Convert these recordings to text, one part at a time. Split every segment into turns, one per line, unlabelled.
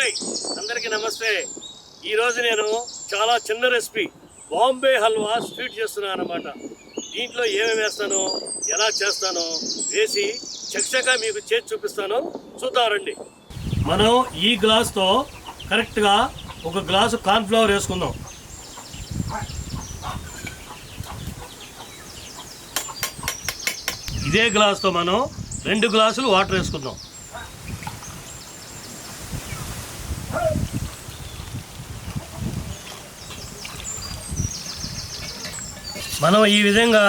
Hi. అందరికీ నమస్తే. ఈరోజు నేను చాలా చిన్న రెసిపీ బాంబే హల్వా స్వీట్ చేస్తున్నాను అనమాట దీంట్లో ఏమేమి వేస్తాను? ఎలా చేస్తానో? వేసి చకచకా మీకు చేసి చూపిస్తాను. చూద్దామండి మనం ఈ గ్లాస్తో కరెక్ట్గా ఒక గ్లాసు కార్న్ఫ్లవర్ వేసుకుందాం. ఇదే గ్లాస్తో మనం రెండు గ్లాసులు వాటర్ వేసుకుందాం. మనం ఈ విధంగా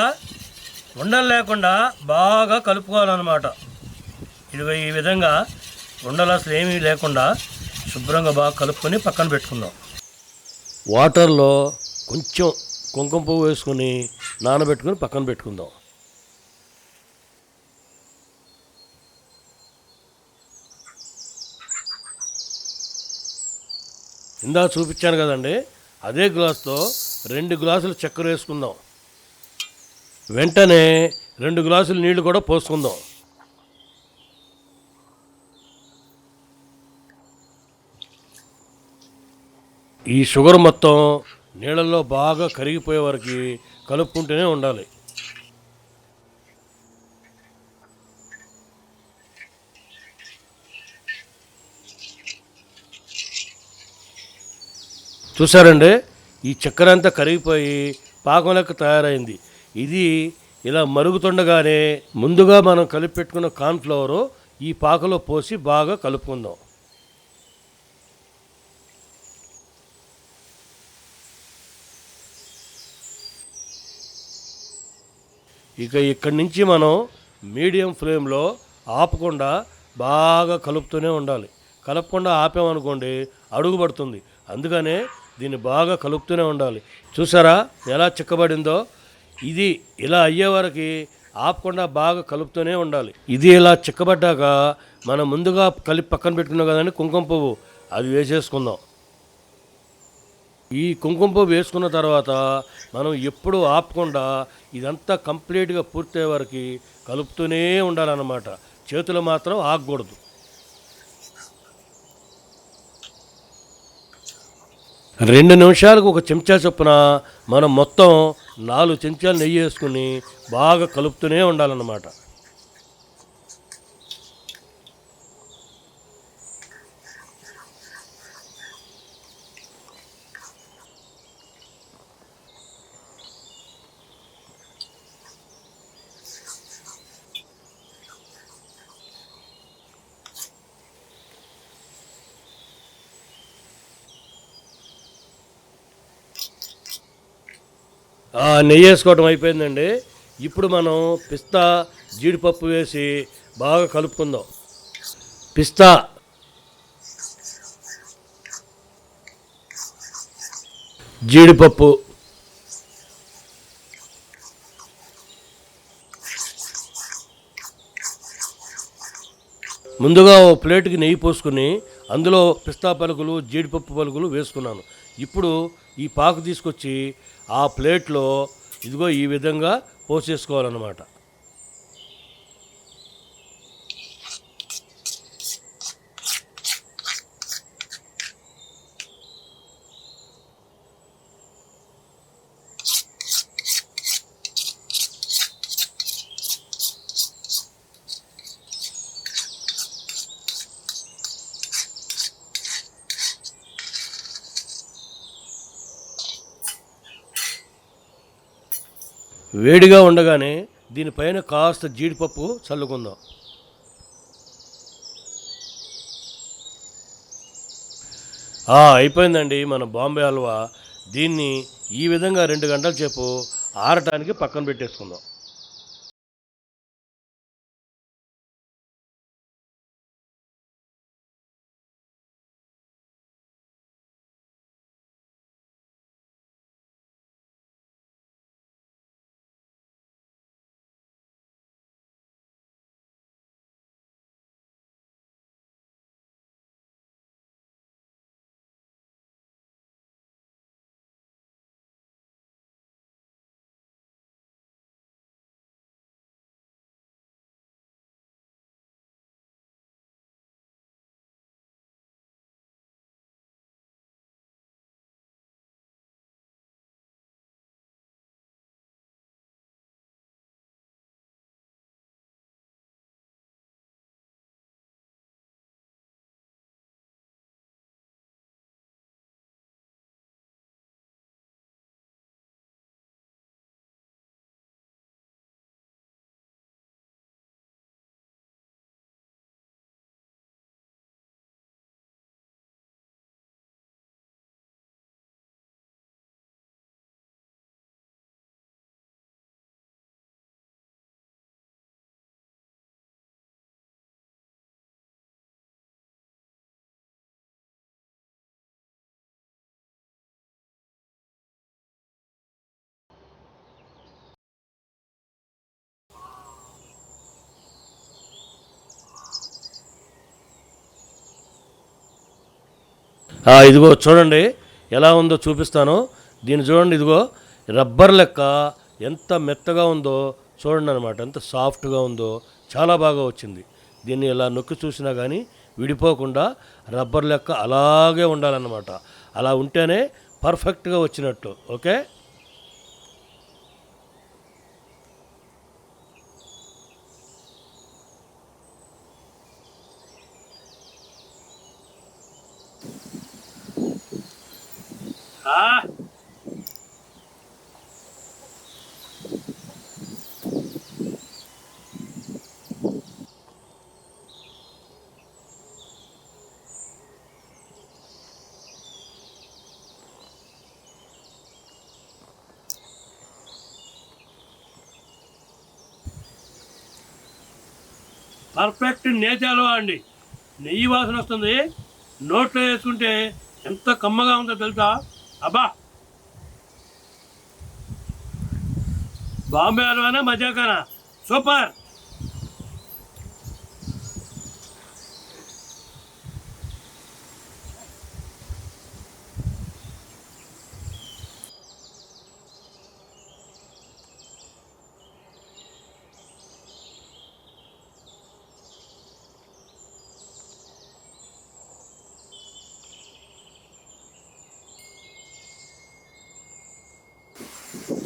ఉండలు లేకుండా బాగా కలుపుకోవాలన్నమాట. ఇదిగో ఈ విధంగా ఉండలు అసలు ఏమీ లేకుండా శుభ్రంగా బాగా కలుపుకొని పక్కన పెట్టుకుందాం. వాటర్లో కొంచెం కుంకుమ పువ్వు వేసుకొని నానబెట్టుకొని పక్కన పెట్టుకుందాం. ఇందా చూపించాను కదండి అదే గ్లాస్తో రెండు గ్లాసులు చక్కెర వేసుకుందాం. వెంటనే రెండు గ్లాసులు నీళ్ళు కూడా పోసుకుందాం. ఈ షుగర్ మొత్తం నీళ్ళల్లో బాగా కరిగిపోయే వరకు కలుపుకుంటూనే ఉండాలి. చూసారండి ఈ చక్కెర అంతా కరిగిపోయి పాకం లెక్క తయారైంది. ఇది ఇలా మరుగుతుండగానే ముందుగా మనం కలిపి పెట్టుకున్న కార్న్ఫ్లవరు ఈ పాకలో పోసి బాగా కలుపుకుందాం. ఇక ఇక్కడి నుంచి మనం మీడియం ఫ్లేమ్లో ఆపకుండా బాగా కలుపుతూనే ఉండాలి. కలపకుండా ఆపామనుకోండి అడుగు పడుతుంది. అందుకనే దీన్ని బాగా కలుపుతూనే ఉండాలి. చూసారా ఎలా చిక్కబడిందో? ఇది ఇలా అయ్యే వరకు ఆపకుండా బాగా కలుపుతూనే ఉండాలి. ఇది ఇలా చిక్కబడ్డాక మనం ముందుగా కలిపి పక్కన పెట్టుకున్నాం కదండి కుంకుమ పువ్వు. అది వేసేసుకుందాం. ఈ కుంకుమ పువ్వు వేసుకున్న తర్వాత మనం ఎప్పుడు ఆపకుండా ఇదంతా కంప్లీట్గా పూర్తయ్యే వరకు కలుపుతూనే ఉండాలన్నమాట. చేతులు మాత్రం ఆగకూడదు. రెండు నిమిషాలకు ఒక చెంచా చొప్పున మనం మొత్తం నాలుగు చెంచాలు నెయ్యి వేసుకుని బాగా కలుపుతూనే ఉండాలన్నమాట. నెయ్యి వేసుకోవడం అయిపోయిందండి. ఇప్పుడు మనం పిస్తా జీడిపప్పు వేసి బాగా కలుపుకుందాం. పిస్తా. జీడిపప్పు. ముందుగా ఓ ప్లేట్కి నెయ్యి పోసుకుని అందులో పిస్తా పలుకులు జీడిపప్పు పలుకులు వేసుకున్నాను. ఇప్పుడు ఈ పాకు తీసుకొచ్చి ఆ ప్లేట్లో ఇదిగో ఈ విధంగా పోసేసుకోవాలన్నమాట. వేడిగా ఉండగానే దీనిపైన కాస్త జీడిపప్పు చల్లుకుందాం. ఆ, అయిపోయిందండి మన బాంబే హల్వా. దీన్ని ఈ విధంగా రెండు గంటల సేపు ఆరటానికి పక్కన పెట్టేసుకుందాం. ఇదిగో చూడండి ఎలా ఉందో చూపిస్తాను. దీన్ని చూడండి ఇదిగో రబ్బర్ లెక్క ఎంత మెత్తగా ఉందో చూడండి అనమాట ఎంత సాఫ్ట్గా ఉందో చాలా బాగా వచ్చింది. దీన్ని ఇలా నొక్కి చూసినా కానీ విడిపోకుండా రబ్బర్ లెక్క అలాగే ఉండాలన్నమాట. అలా ఉంటేనే పర్ఫెక్ట్గా వచ్చినట్టు ఓకే? పర్ఫెక్ట్ నేచాలు అండి. నెయ్యి వాసన వస్తుంది. నోట్లో వేసుకుంటే ఎంత కమ్మగా ఉందో తెలుసా? అబ్బా! బాంబే హల్వానా మజాకానా? సూపర్!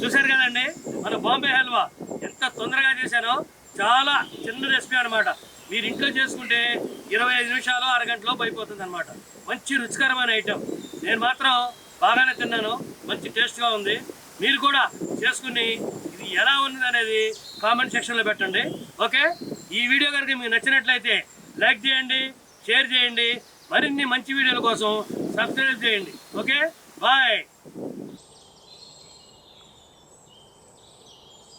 చూశారు కదండి? మన బాంబే హల్వా ఎంత తొందరగా చేశానో చాలా చిన్న రెసిపీ అనమాట మీరు ఇంట్లో చేసుకుంటే ఇరవై ఐదు నిమిషాలు అరగంటలో అయిపోతుంది అనమాట మంచి రుచికరమైన ఐటెం. నేను మాత్రం బాగానే తిన్నాను. మంచి టేస్ట్గా ఉంది. మీరు కూడా చేసుకుని ఇది ఎలా ఉంది అనేది కామెంట్ సెక్షన్లో పెట్టండి. ఓకే? ఈ వీడియో కనుక మీకు నచ్చినట్లయితే లైక్ చేయండి షేర్ చేయండి. మరిన్ని మంచి వీడియోల కోసం సబ్స్క్రైబ్ చేయండి. ఓకే? బాయ్!